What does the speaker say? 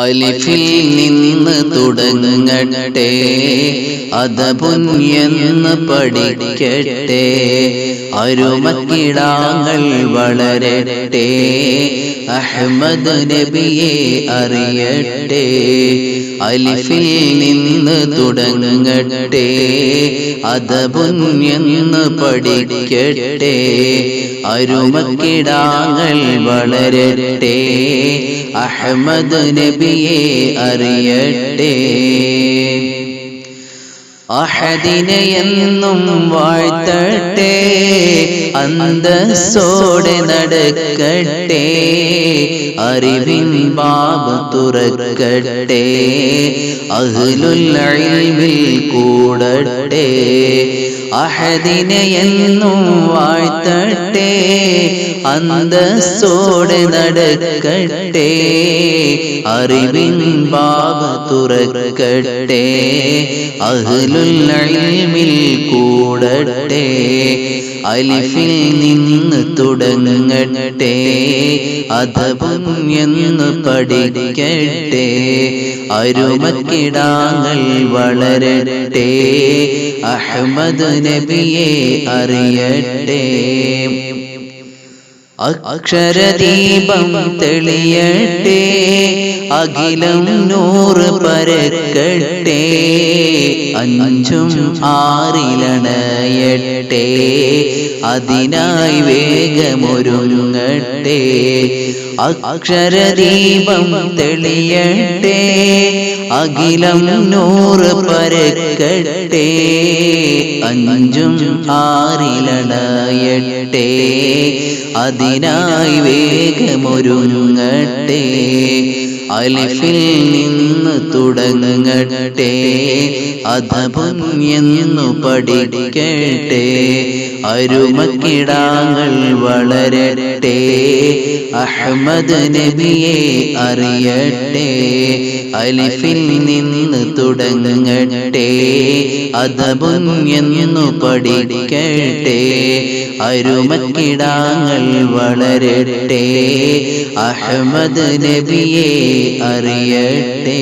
അലിഫിൽ നിന്ന് തുടങ്ങട്ടെ അതപുന്യെന്ന് പഠിക്കട്ടെ അരുമക്കിടാങ്ങൾ വളരട്ടെ അഹമ്മദ് നബിയെ അറിയട്ടെ അലിഫിൽ നിന്ന് തുടങ്ങട്ടെ അതപുന്യെന്ന് പഠിക്കട്ടെ അരുമക്കിടാങ്ങൾ വളരട്ടെ അഹമ്മദ് നബിയെ അറിയട്ടെ. അഹദിനെ എന്നും വാഴ്ത്തട്ടെ അന്തസ്സോടെ നടക്കട്ടെ അറിവിൻ ബാബ് തുറക്കട്ടെ അഹ്ലുൽ ഇൽമിൽ കൂടട്ടെ അഹദിനെ എന്നും വാഴ്ത്തട്ടെ അന്തസ്സോടെ നടക്കട്ടെ അറിവിൻ ബാബ തുറക്കട്ടെ അഹ്ലുൽ കൂടട്ടെ അലിഫിൽ നിന്ന് തുടങ്ങട്ടെ അധപം എന്ന് പഠിക്കട്ടെ അരുമക്കിടാങ്ങൾ വളരട്ടെ അഹമ്മദ് നബിയെ അറിയട്ടെ. അക്ഷരദീപം തെളിയട്ടെ. അഖിലം നൂറ് പരക്കട്ടെ. അഞ്ചും ആറിലണയട്ടെ. അതിനായി വേഗമൊരുങ്ങട്ടെ. അക്ഷരദീപം തെളിയട്ടെ. അഖിലം നൂറ് പരക്കട്ടെ. അഞ്ചും ആറിലണയട്ടെ. അതിനായി വേഗമൊരുങ്ങട്ടെ. അലിഫിൽ നിന്ന് തുടങ്ങട്ടെ അധപം എന്നു പഠിക്കട്ടെ അരുമക്കിടാങ്ങൾ വളരട്ടെ അഹമ്മദ് നബിയെ അറിയട്ടെ അലിഫിൽ നിന്ന് തുടങ്ങട്ടെ അധപം എന്നു പഠിക്കട്ടെ അരുമക്കിടാങ്ങൾ വളരട്ടെ അഹമ്മദ് നബിയെ അറിയട്ടെ.